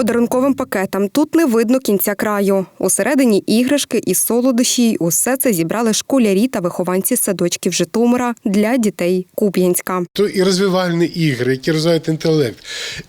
Подарунковим пакетам тут не видно кінця краю. Усередині іграшки і солодощі. Усе це зібрали школярі та вихованці садочків Житомира для дітей Куп'янська. То і розвивальні ігри, які розвивають інтелект,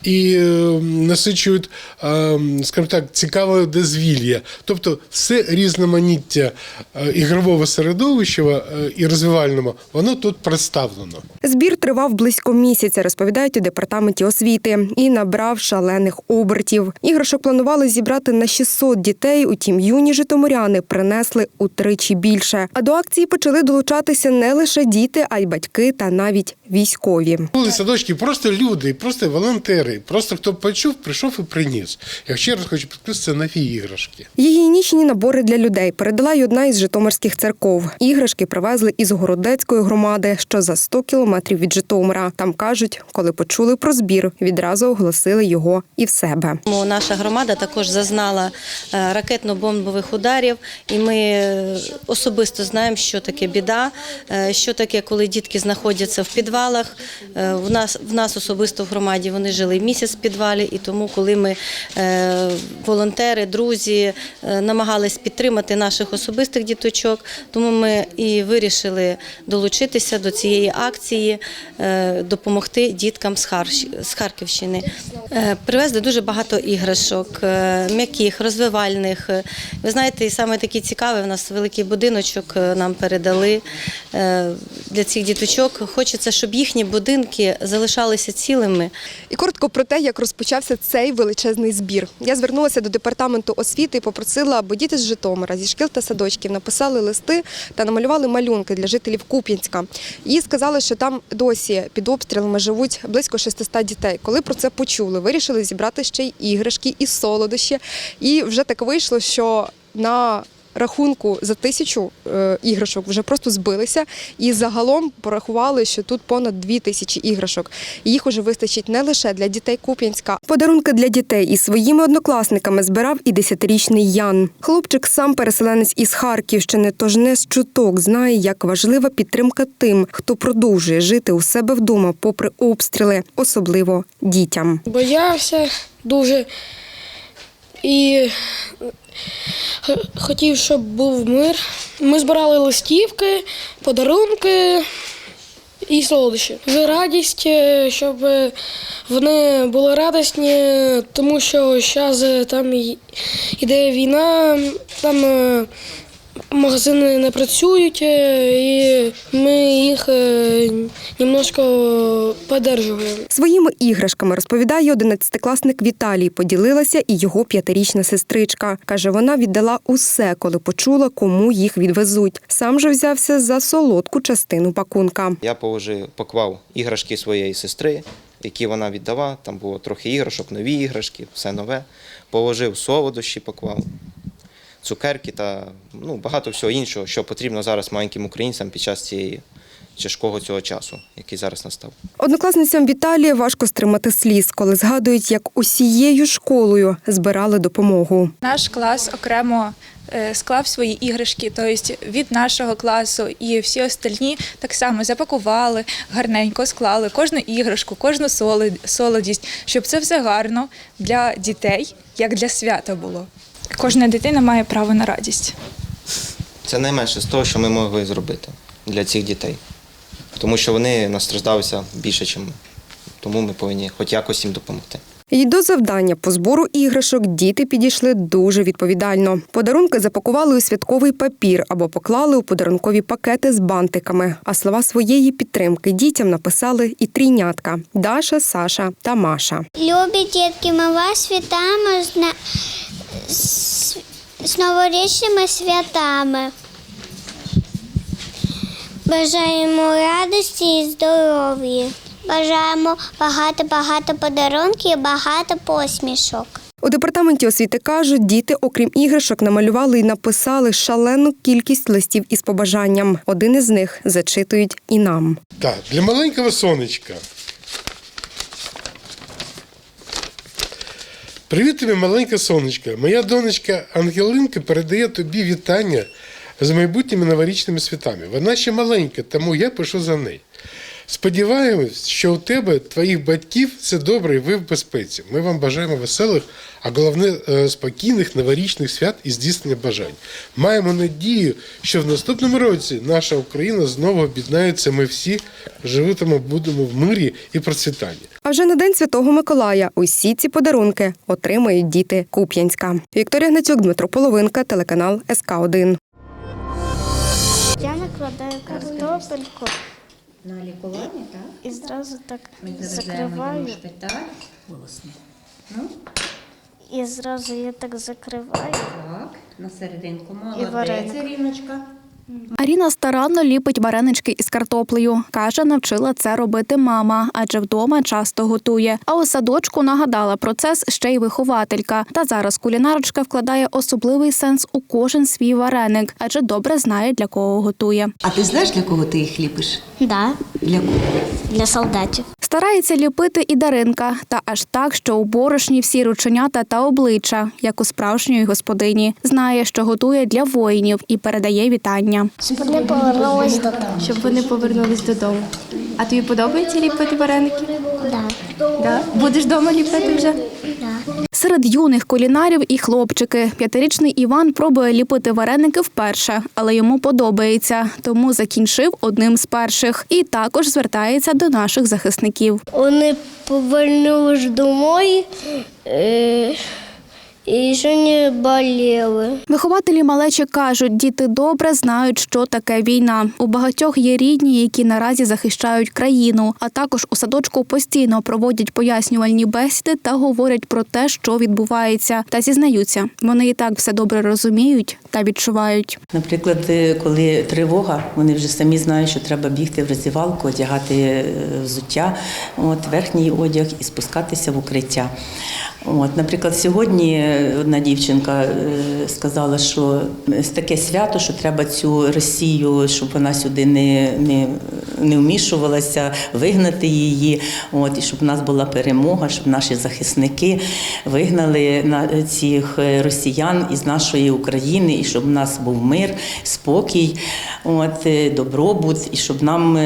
і е, насичують, е, скажімо так, цікаве дозвілля. Тобто все різноманіття е, ігрового середовища і розвивального, воно тут представлено. Збір тривав близько місяця, розповідають у департаменті освіти, і набрав шалених обертів. Іграшок планували зібрати на 600 дітей. Утім, юні житомиряни принесли утричі більше. А до акції почали долучатися не лише діти, а й батьки та навіть військові. Були садочки просто люди, просто волонтери, просто хто почув, прийшов і приніс. Я ще раз хочу підкреслити, це нові іграшки. Гігієнічні набори для людей передала й одна із житомирських церков. Іграшки привезли із Городецької громади, що за 100 кілометрів від Житомира. Там кажуть, коли почули про збір, відразу оголосили його і в себе. Тому Наша громада також зазнала е, ракетно-бомбових ударів, і ми е, особисто знаємо, що таке біда, е, що таке, коли дітки знаходяться в підвалах. В нас в нас особисто в громаді вони жили місяць в підвалі, і тому, коли ми волонтери, друзі намагались підтримати наших особистих діточок, тому ми і вирішили долучитися до цієї акції, допомогти діткам з Харківщини. Привезли дуже багато іграшок, е, м'яких, розвивальних. Е, Ви знаєте, і саме такі цікаві, у нас великий будиночок е, нам передали для цих діточок. Хочеться, щоб їхні будинки залишалися цілими. І коротко про те, як розпочався цей величезний збір. Я звернулася до департаменту освіти і попросила, аби діти з Житомира, зі шкіл та садочків написали листи та намалювали малюнки для жителів Куп'янська. І сказали, що там досі під обстрілами живуть близько 600 дітей. Коли про це почули, вирішили зібрати ще й іграшки і солодощі. І вже так вийшло, що на Рахунку за тисячу е, іграшок вже просто збилися, і загалом порахували, що тут понад дві тисячі іграшок. Їх уже вистачить не лише для дітей Куп'янська. Подарунки для дітей із своїми однокласниками збирав і десятирічний Ян. Хлопчик сам переселенець із Харківщини, тож не з чуток знає, як важлива підтримка тим, хто продовжує жити у себе вдома, попри обстріли, особливо дітям. боявся дуже і хотів, щоб був мир. Ми збирали листівки, подарунки і солодощі. За радість, е, щоб е, вони були радісні, тому що зараз там й- іде війна, там е, магазини не працюють, е, і ми їх е, немножко подержуємо. Своїми іграшками розповідає одинадцятикласник Віталій. Поділилася і його п'ятирічна сестричка. Каже, вона віддала усе, коли почула, кому їх відвезуть. Сам же взявся за солодку частину пакунка. Я положив, поклав іграшки своєї сестри, які вона віддала. Там було трохи іграшок, нові іграшки, все нове. Положив солодощі, поклав, цукерки та ну, багато всього іншого, що потрібно зараз маленьким українцям під час цієї тяжкого цього часу, який зараз настав. Однокласницям Віталія важко стримати сліз, коли згадують, як усією школою збирали допомогу. Наш клас окремо е, склав свої іграшки, тобто від нашого класу і всі остальні так само запакували, гарненько склали кожну іграшку, кожну солод- солодість, щоб це все гарно для дітей, як для свята було. Кожна дитина має право на радість. Це найменше з того, що ми могли зробити для цих дітей. Тому що вони настраждалися більше, ніж ми. Тому ми повинні хоч якось їм допомогти. І до завдання по збору іграшок діти підійшли дуже відповідально. Подарунки запакували у святковий папір або поклали у подарункові пакети з бантиками. А слова своєї підтримки дітям написали і трійнятка Даша, Саша та Маша. Любі дітки, ми вас вітаємо з, новорічними святами. Бажаємо радості і здоров'я. Бажаємо багато-багато подарунків і багато посмішок. У департаменті освіти кажуть, діти, окрім іграшок, намалювали і написали шалену кількість листів із побажанням. Один із них зачитують і нам. Так, для маленького сонечка. Привіт тобі, маленьке сонечко. Моя донечка Ангелинка передає тобі вітання з майбутніми новорічними святами. Вона ще маленька, тому я пишу за неї. Сподіваємось, що у тебе, твоїх батьків, все добре і ви в безпеці. Ми вам бажаємо веселих, а головне е, спокійних новорічних свят і здійснення бажань. Маємо надію, що в наступному році наша Україна знову об'єднається. Ми всі живитимо, будемо в мирі і процвітанні. А вже на день Святого Миколая усі ці подарунки отримають діти Куп'янська. Вікторія Гнатюк, Дмитро Половинка, телеканал СК 1 Я накладаю картопельку На лікуванні, так? і зразу так Ми завеземо його закриваю. шпиталь. Голосно. Ну, І зразу я так закриваю. так, на серединку вареник. молодець, Іриночка. Аріна старанно ліпить варенички із картоплею. Каже, навчила це робити мама, адже вдома часто готує. А у садочку нагадала процес ще й вихователька. Та зараз кулінарочка вкладає особливий сенс у кожен свій вареник, адже добре знає для кого готує. А ти знаєш, для кого ти їх ліпиш? Да, Для кого? для солдатів. Старається ліпити і Даринка, та аж так, що у борошні всі рученята та обличчя, як у справжньої господині. Знає, що готує для воїнів і передає вітання. Щоб вони повернулись додому. щоб вони повернулись додому. А тобі подобається ліпити вареники? Да. Да? Будеш вдома ліпити вже? Серед юних кулінарів і хлопчики. П'ятирічний Іван пробує ліпити вареники вперше, але йому подобається, тому закінчив одним з перших. І також звертається до наших захисників. Вони повернулись домой е, і ще не боліли. Вихователі малечі кажуть, діти добре знають, що таке війна. У багатьох є рідні, які наразі захищають країну. А також у садочку постійно проводять пояснювальні бесіди та говорять про те, що відбувається, та зізнаються, вони і так все добре розуміють та відчувають. Наприклад, е, коли тривога, вони вже самі знають, що треба бігти в роздівалку, одягати е, взуття, от, верхній одяг і спускатися в укриття. От, наприклад, сьогодні одна дівчинка е, сказала, що е, таке свято, що треба цю Росію, щоб вона сюди не, не, не вмішувалася, вигнати її, от, і щоб в нас була перемога, щоб наші захисники вигнали на цих е, росіян із нашої України, і щоб в нас був мир, спокій, от, добробут, і щоб нам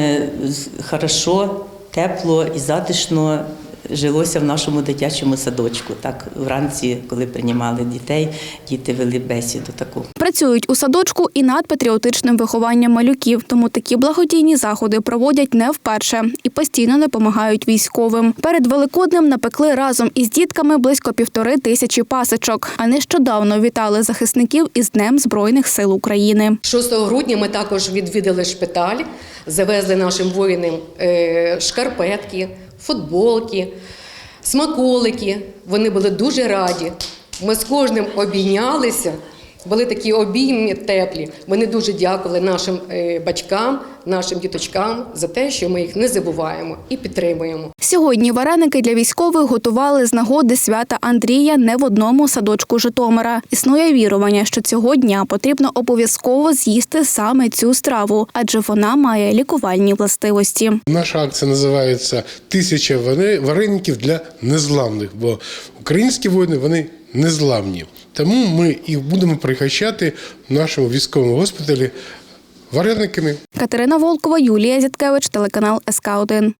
хорошо, тепло і затишно жилося в нашому дитячому садочку. Так вранці, коли приймали дітей, діти вели бесіду таку. Працюють у садочку і над патріотичним вихованням малюків, тому такі благодійні заходи проводять не вперше і постійно допомагають військовим. Перед Великоднем напекли разом із дітками близько півтори тисячі пасочок. А нещодавно вітали захисників із Днем Збройних сил України. 6 грудня ми також відвідали шпиталь, завезли нашим воїнам е, шкарпетки, футболки, смаколики. Вони були дуже раді. Ми з кожним обійнялися. Були такі обійми теплі. Вони дуже дякували нашим е, батькам, нашим діточкам за те, що ми їх не забуваємо і підтримуємо. Сьогодні вареники для військових готували з нагоди свята Андрія не в одному садочку Житомира. Існує вірування, що цього дня потрібно обов'язково з'їсти саме цю страву, адже вона має лікувальні властивості. Наша акція називається Тисяча варе- вареників для незламних, бо українські воїни вони незламні. Тому ми їх будемо прихищати в нашому військовому госпіталі варениками. Катерина Волкова, Юлія Зяткевич, телеканал СК 1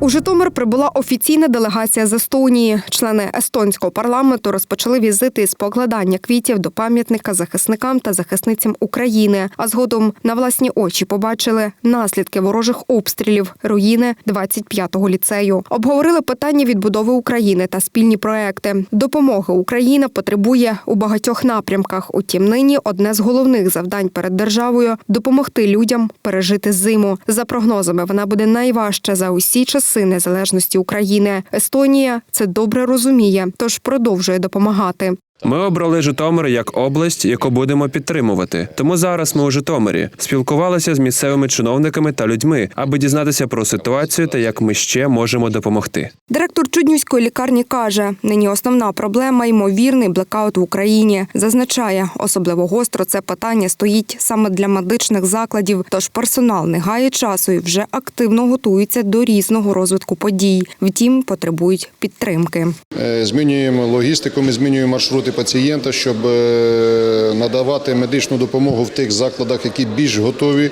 У Житомир прибула офіційна делегація з Естонії. Члени естонського парламенту розпочали візити із покладання квітів до пам'ятника захисникам та захисницям України. А згодом на власні очі побачили наслідки ворожих обстрілів руїни 25-го ліцею. Обговорили питання відбудови України та спільні проекти. Допомоги Україна потребує у багатьох напрямках. Утім, нині одне з головних завдань перед державою допомогти людям пережити зиму. За прогнозами, вона буде найважча за усі часи незалежності України. Естонія це добре розуміє, тож продовжує допомагати. Ми обрали Житомир як область, яку будемо підтримувати. Тому зараз ми у Житомирі спілкувалися з місцевими чиновниками та людьми, аби дізнатися про ситуацію та як ми ще можемо допомогти. Директор Чуднівської лікарні каже, нині основна проблема ймовірний блекаут в Україні. Зазначає, особливо гостро це питання стоїть саме для медичних закладів. Тож персонал не гає часу і вже активно готується до різного розвитку подій. Втім, потребують підтримки. Е, Змінюємо логістику, ми змінюємо маршрути забезпечити пацієнта, щоб е, надавати медичну допомогу в тих закладах, які більш готові.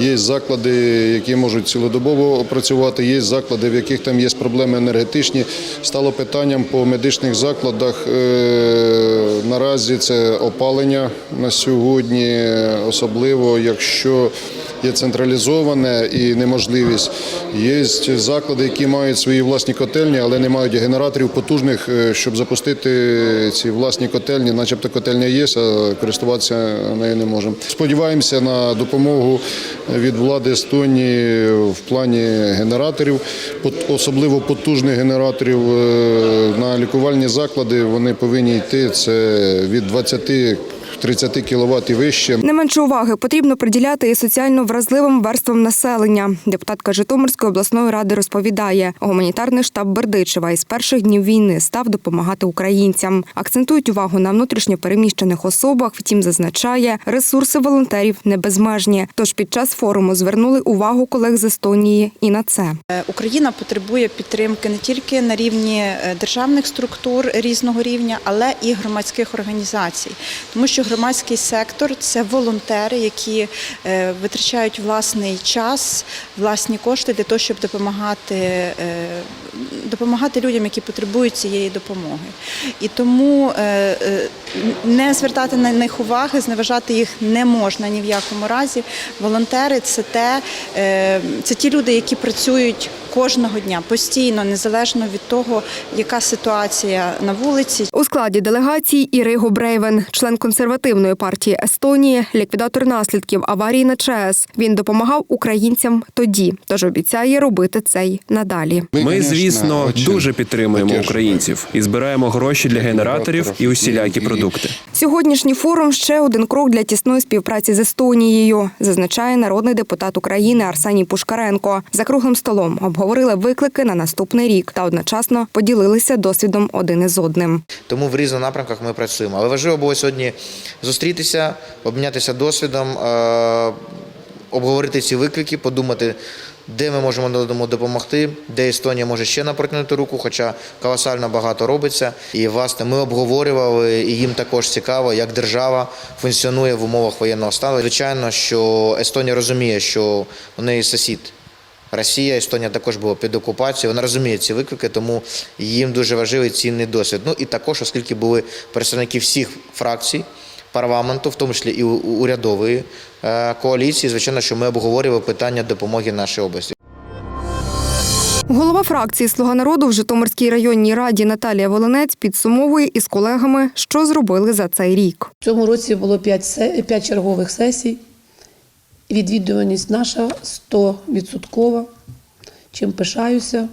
Є заклади, які можуть цілодобово працювати, є заклади, в яких там є проблеми енергетичні. Стало питанням по медичних закладах. е, Наразі це опалення на сьогодні, особливо якщо є централізоване і неможливість. Є заклади, які мають свої власні котельні, але не мають генераторів потужних, е, щоб запустити ці власні котельні. Начебто котельня є, а користуватися нею не можемо. Сподіваємося на допомогу від влади Естонії в плані генераторів, особливо потужних генераторів е, на лікувальні заклади. Вони повинні йти це від 20 30 кВт і вище. Не менше уваги потрібно приділяти і соціально вразливим верствам населення. Депутатка Житомирської обласної ради розповідає, гуманітарний штаб Бердичева із перших днів війни став допомагати українцям. Акцентують увагу на внутрішньо переміщених особах. Втім, зазначає, ресурси волонтерів не безмежні. Тож під час форуму звернули увагу колег з Естонії і на це. Е, Україна потребує підтримки не тільки на рівні е, державних структур різного рівня, але і громадських організацій, тому що громадський сектор це волонтери, які е, витрачають власний час, власні кошти для того, щоб допомагати, е, допомагати людям, які потребують цієї допомоги. І тому е, не звертати на них уваги, зневажати їх не можна ні в якому разі. Волонтери це те, це ті люди, які працюють кожного дня постійно, незалежно від того, яка ситуація на вулиці. У складі делегації Іриго Брейвен, член консервативної партії Естонії, ліквідатор наслідків аварії на ЧАЕС. Він допомагав українцям тоді, тож обіцяє робити це й надалі. Ми, звісно, дуже підтримуємо українців і збираємо гроші для генераторів і усілякі продукти. Сьогоднішній форум ще один крок для тісної співпраці з Естонією, зазначає народний депутат України Арсеній Пушкаренко. За круглим столом обговорили виклики на наступний рік та одночасно поділилися досвідом один із одним. Тому в різних напрямках ми працюємо. Але важливо було сьогодні зустрітися, обмінятися досвідом, е, обговорити ці виклики, подумати, де ми можемо допомогти, де Естонія може ще напротягнути руку, хоча колосально багато робиться. І власне ми обговорювали, і їм також цікаво, як держава функціонує в умовах воєнного стану. Звичайно, що Естонія розуміє, що у неї сусід. Росія, Естонія також була під окупацією. Вона розуміє ці виклики, тому їм дуже важливий цінний досвід. Ну і також, оскільки були представники всіх фракцій парламенту, в тому числі і урядової е, коаліції, звичайно, що ми обговорювали питання допомоги нашій області. Голова фракції Слуга народу в Житомирській районній раді Наталія Волинець підсумовує із колегами, що зробили за цей рік. В цьому році було 5, 5 чергових сесій. Відвідуваність наша 100%, чим пишаюся.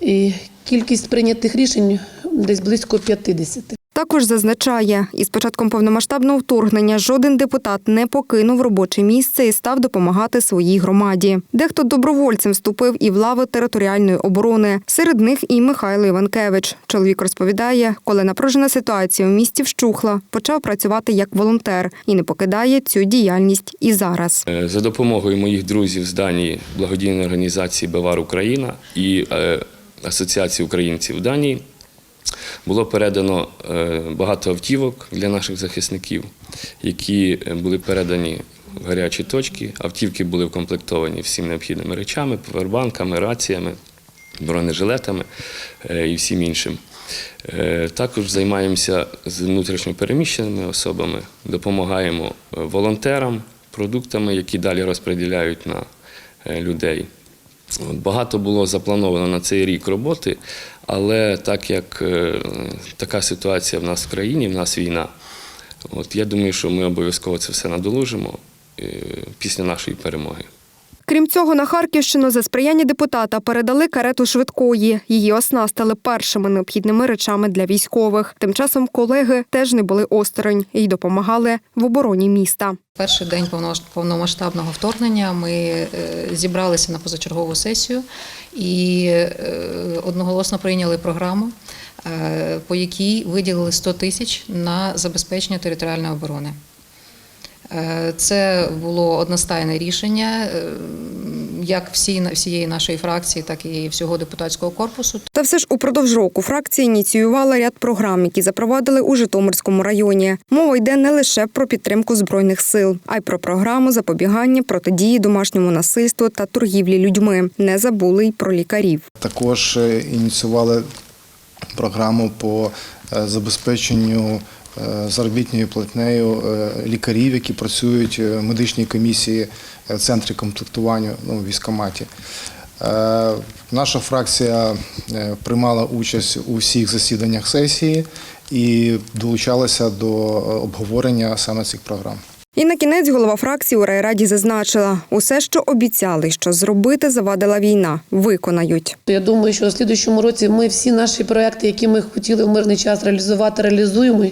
І кількість прийнятих рішень десь близько 50. Також зазначає, із початком повномасштабного вторгнення жоден депутат не покинув робоче місце і став допомагати своїй громаді. Дехто добровольцем вступив і в лави територіальної оборони. Серед них і Михайло Іванкевич. Чоловік розповідає, коли напружена ситуація в місті вщухла, почав працювати як волонтер і не покидає цю діяльність і зараз. Е, За допомогою моїх друзів з Данії, благодійної організації Бавар Україна і е, Асоціації українців Данії було передано е, багато автівок для наших захисників, які е, були передані в гарячі точки. Автівки були вкомплектовані всім необхідними речами, повербанками, раціями, бронежилетами е, і всім іншим. Також займаємося з внутрішньопереміщеними особами, допомагаємо волонтерам продуктами, які далі розподіляють на людей. Багато було заплановано на цей рік роботи, але так як е, така ситуація в нас в країні, в нас війна, от я думаю, що ми обов'язково це все надолужимо е, після нашої перемоги. Крім цього, на Харківщину за сприяння депутата передали карету швидкої. Її оснастили першими необхідними речами для військових. Тим часом колеги теж не були осторонь і допомагали в обороні міста. Перший день повно- повномасштабного вторгнення ми е, зібралися на позачергову сесію і е, одноголосно прийняли програму, е, по якій виділили 100 тисяч на забезпечення територіальної оборони. Е, Це було одностайне рішення. Е, як всі всієї нашої фракції, так і всього депутатського корпусу. Та все ж упродовж року фракція ініціювала ряд програм, які запровадили у Житомирському районі. Мова йде не лише про підтримку збройних сил, а й про програму запобігання протидії домашньому насильству та торгівлі людьми. Не забули й про лікарів. Також е, ініціювали програму по забезпеченню заробітною платнею е, лікарів, які працюють в медичній комісії е, центрі комплектування ну, в військкоматі. Е, Наша фракція е, приймала участь у всіх засіданнях сесії і долучалася до е, обговорення саме цих програм. І на кінець голова фракції у райраді зазначила, усе, що обіцяли, що зробити завадила війна, виконають. Я думаю, що у слідуючому році ми всі наші проекти, які ми хотіли в мирний час реалізувати, реалізуємо.